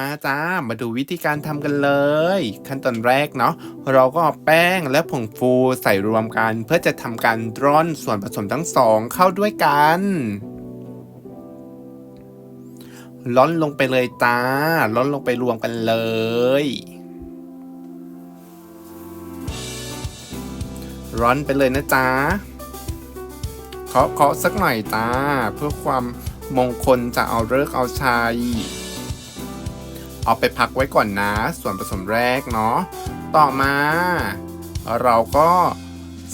มาจ้า มาดูวิธีการทำกันเลย ขั้นตอนแรกเนาะเราก็เอาแป้งและผงฟูใส่รวมกัน เพื่อจะทำการร่อนส่วนผสมทั้งสองเข้าด้วยกันร่อนลงไปเลยจ้าร่อนลงไปรวมกันเลย ร้อนไปเลยนะจ๊ะเคาะเคาะสักหน่อยจ้า เพื่อความมงคลจะเอาเลิกษ์เอาชัย เอาไปพักไว้ก่อนนะ ส่วนผสมแรกเนาะต่อมา เราก็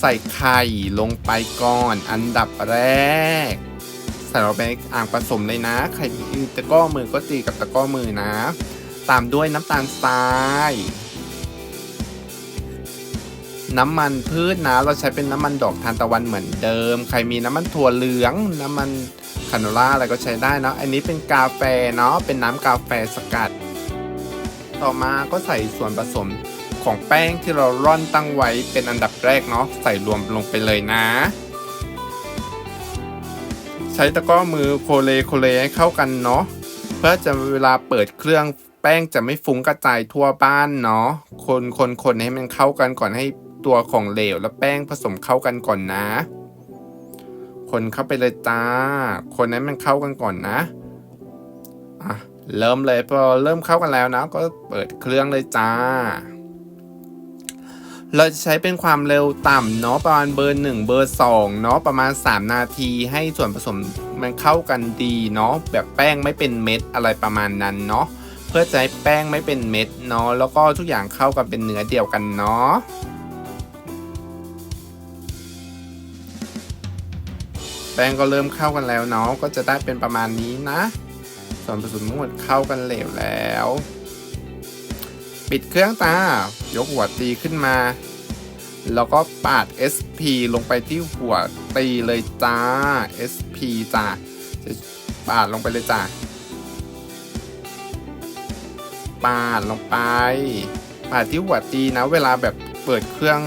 ใส่ไข่ลงไปก่อนอันดับแรก ใส่ลงไปอ่างผสมเลยนะ ไข่มีตะก้อมือก็ตีกับตะก้อมือนะ ตามด้วยน้ำตาลทรายน้ำมันพืชนะ เราใช้เป็นน้ำมันดอกทานตะวันเหมือนเดิม ใครมีน้ำมันถั่วเหลือง น้ำมันคาโนล่าอะไรก็ใช้ได้เนาะ อันนี้เป็นกาแฟเนาะ เป็นน้ำกาแฟสกัด ต่อมาก็ใส่ส่วนผสมของแป้งที่เราร่อนตั้งไว้เป็นอันดับแรกเนาะใส่รวมลงไปเลยนะ ใช้ตะกร้อมือโคเลโคเลให้เข้ากันเนาะเพื่อจะเวลาเปิดเครื่องแป้งจะไม่ฟุ้งกระจายทั่วบ้านเนาะคนคนคนให้มันเข้ากันก่อนให้ตัวของเหลวและแป้งผสมเข้ากันก่อนนะ คนเข้าไปเลยจ้า คนให้มันเข้ากันก่อนนะอะ เริ่มเลยพอเริ่มเข้ากันแล้วนะ ก็เปิดเครื่องเลยจ้า เราจะใช้เป็นความเร็วต่ำเนาะประมาณเบอร์หนึ่งเบอร์สองเนาะประมาณ 3 นาทีให้ส่วนผสมมันเข้ากันดีเนาะแบบแป้งไม่เป็นเม็ดอะไรประมาณนั้นเนาะเพื่อจะให้แป้งไม่เป็นเม็ดเนาะแล้วก็ทุกอย่างเข้ากันเป็นเนื้อเดียวกันเนาะแป้งก็เริ่มเข้ากันแล้วเนาะก็จะได้เป็นประมาณนี้นะ ส่วนผสมทั้งหมดเข้ากันเหลวแล้ว ปิดเครื่องตา ยกหัวตีขึ้นมา แล้วก็ปาด SP ลงไปที่หัวตีเลยจ้า SP จ้าจะปาดลงไปเลยจ้าปาดลงไปปาดที่หัวตีนะ เวลาแบบเปิดเครื่อง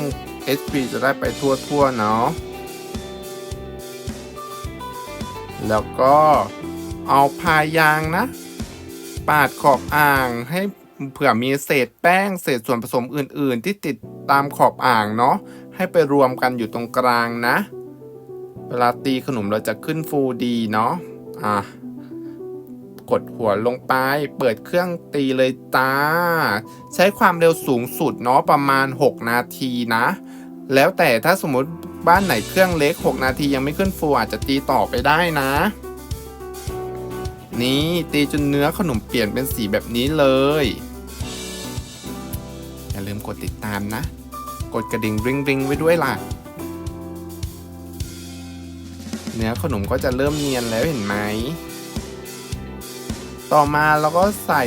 SP จะได้ไปทั่วๆเนาะแล้วก็ เอาพายางนะ ปาดขอบอ่างให้เผื่อมีเศษแป้งเศษส่วนผสมอื่น ๆ ที่ติดตามขอบอ่างเนาะให้ไปรวมกันอยู่ตรงกลางนะ เวลาตีขนมเราจะขึ้นฟูดีเนาะอะกดหัวลงไป เปิดเครื่องตีเลยจ้า ใช้ความเร็วสูงสุดเนาะประมาณ 6 นาทีนะ แล้วแต่ถ้าสมมติบ้านไหนเครื่องเล็ก 6 นาทียังไม่ขึ้นฟูอาจจะตีต่อไปได้นะ นี่ตีจนเนื้อขนมเปลี่ยนเป็นสีแบบนี้เลย อย่าลืมกดติดตามนะ กดกระดิ่งริงริงไว้ด้วยล่ะ เนื้อขนมก็จะเริ่มเนียนแล้วเห็นไหม ต่อมาเราก็ใส่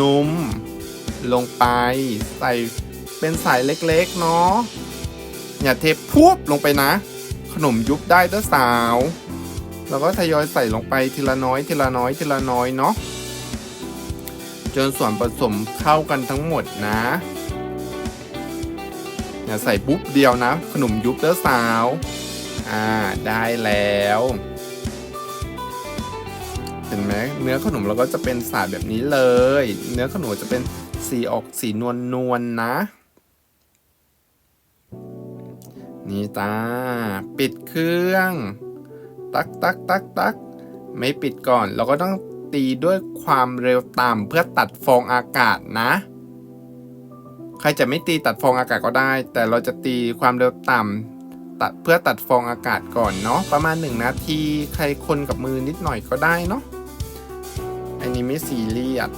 นมลงไป ใส่เป็นสายเล็กๆเนาะอย่าเทพวบลงไปนะ ขนมยุบได้เด้อสาว แล้วก็ทยอยใส่ลงไปทีละน้อย ทีละน้อยทีละน้อยเนาะจนส่วนผสมเข้ากันทั้งหมดนะอย่าใส่ปุ๊บเดียวนะ ขนมยุบเด้อสาว อ่าได้แล้ว เห็นไหมเนื้อขนมเราก็จะเป็นสายแบบนี้เลย เนื้อขนมจะเป็นสีออกสีนวลนวลๆนะ นี่จ้าปิดเครื่อง ตักตักตักตักไม่ปิดก่อน เราก็ต้องตีด้วยความเร็วต่ำเพื่อตัดฟองอากาศนะ ใครจะไม่ตีตัดฟองอากาศก็ได้ แต่เราจะตีความเร็วต่ำตัดเพื่อตัดฟองอากาศก่อนเนาะประมาณ 1 นาทีใครคนกับมือนิดหน่อยก็ได้เนาะอันนี้ไม่ซีเรียส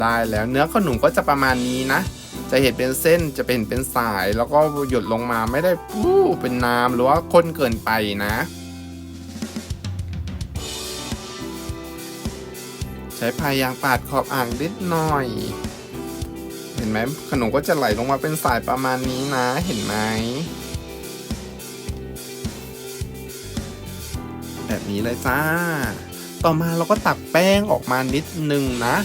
ได้แล้วเนื้อขนมก็จะประมาณนี้นะ จะเห็นเป็นเส้นจะเป็นเป็นสาย แล้วก็หยดลงมาไม่ได้ปู้เป็นน้ำหรือว่าข้นเกินไปนะ ใช้พายางปาดขอบอ่างนิดหน่อย เห็นไหมขนมก็จะไหลลงมาเป็นสายประมาณนี้นะเห็นไหมแบบนี้เลยจ้า ต่อมาเราก็ตักแป้งออกมานิดนึงนะ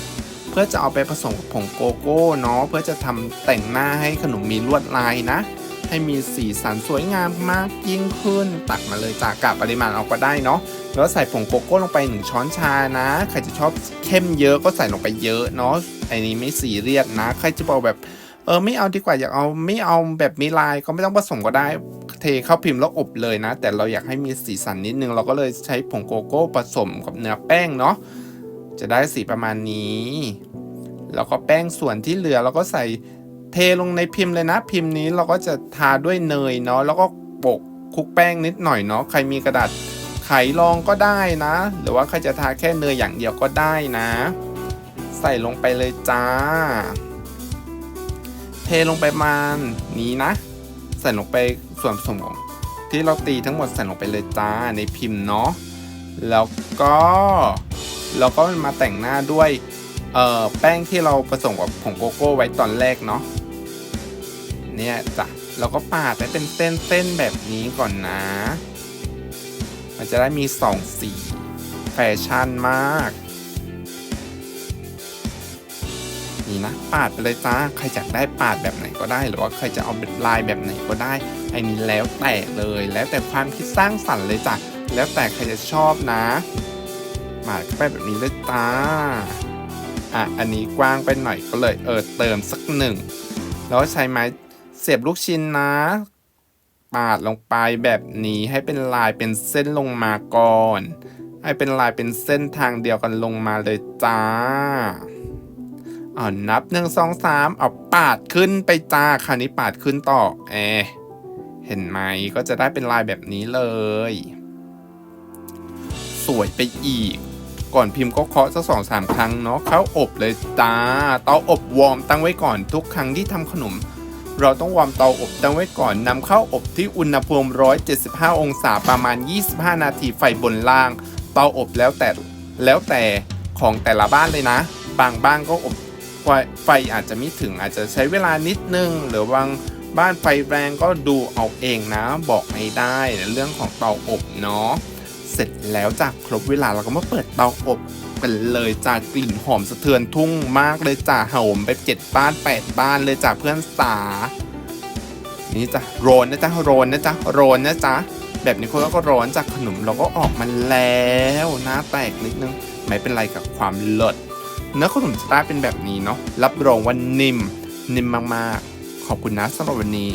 เพื่อจะเอาไปผสมกับผงโกโก้เนาะเพื่อจะทำแต่งหน้าให้ขนมมีลวดลายนะ ให้มีสีสันสวยงามมากยิ่งขึ้น ตักมาเลยจากกะปริมาณเอาก็ได้เนาะแล้วใส่ผงโกโก้ลงไป 1 ช้อนชานะ ใครจะชอบเข้มเยอะก็ใส่ลงไปเยอะเนาะไอ้นี้ไม่สีเรียดนะ ใครจะบอกแบบเออไม่เอาดีกว่าอยากเอาไม่เอาแบบมีลายก็ไม่ต้องผสมก็ได้เทเข้าพิมพ์แล้วอบเลยนะ แต่เราอยากให้มีสีสันนิดนึง เราก็เลยใช้ผงโกโก้ผสมกับเนื้อแป้งเนาะจะได้สีประมาณนี้ แล้วก็แป้งส่วนที่เหลือเราก็ใส่ เทลงในพิมพ์เลยนะพิมพ์นี้เราก็จะทาด้วยเนยเนาะแล้วก็โปะคลุกแป้งนิดหน่อยเนาะใครมีกระดาษไขรองก็ได้นะ หรือว่าใครจะทาแค่เนยอย่างเดียวก็ได้นะ ใส่ลงไปเลยจ้า เทลงไปมาณนี้นะ ใส่ลงไปส่วนผสมของที่เราตีทั้งหมดใส่ลงไปเลยจ้าในพิมพ์เนาะแล้วก็เราก็มาแต่งหน้าด้วยแป้งที่เราผสมกับผงโกโก้ไว้ตอนแรกเนาะ เนี่ยจ้ะเราก็ปาดให้เป็นเส้นๆแบบนี้ก่อนนะ มันจะได้มีสองสีแฟชั่นมาก นี่นะปาดไปเลยจ้าใครอยากได้ปาดแบบไหนก็ได้ หรือว่าใครจะเอาเป็นลายแบบไหนก็ได้ไอ้นี้แล้วแต่เลยแล้วแต่ความคิดสร้างสรรค์เลยจ้ะแล้วแต่ใครจะชอบนะปาดไปแบบนี้เลยจ้าอะอันนี้กว้างไปหน่อยก็เลยเออเติมสักหนึ่งแล้วใช้ไม้ เสียบลูกชิ้นนะ ปาดลงไปแบบนี้ให้เป็นลายเป็นเส้นลงมาก่อน ให้เป็นลายเป็นเส้นทางเดียวกันลงมาเลยจ้าอ่านับหนึ่งสองสามเอาปาดขึ้นไปจ้าคราวนี้ปาดขึ้นต่อแอเห็นไหมก็จะได้เป็นลายแบบนี้เลย สวยไปอีก ก่อนพิมพ์ก็เคาะสักสองสามครั้งเนาะเข้าอบเลยจ้าเตาอบวอร์มตั้งไว้ก่อนทุกครั้งที่ทำขนม เราต้องวอร์มเตาอบตั้งไว้ก่อนนำเข้าอบที่อุณหภูมิ 175 องศาประมาณ 25 นาทีไฟบนล่าง เตาอบแล้วแต่แล้วแต่ของแต่ละบ้านเลยนะ บางบ้านก็อบไฟไฟอาจจะไม่ถึงอาจจะใช้เวลานิดนึง หรือบางบ้านไฟแรงก็ดูเอาเองนะ บอกไม่ได้เรื่องของเตาอบเนาะ เสร็จแล้วจากครบเวลาเราก็มาเปิดเตาอบกันเลยจากกลิ่นหอมสะเทือนทุ่งมากเลยจ้าหอมไปเจ็ดบ้านแปดบ้านเลยจ้าเพื่อนสา นี่จ้ะโรนนะจ๊ะโรนนะจ๊ะโรนนะจ๊ะแบบนี้คนก็ร้อนจากขนมเราก็ออกมาแล้วหน้าแตกนิดนึงไม่เป็นไรกับความเลิศเนื้อขนมจะได้เป็นแบบนี้เนาะรับรองว่านิ่ม นิ่มมากๆ ขอบคุณนะสำหรับวันนี้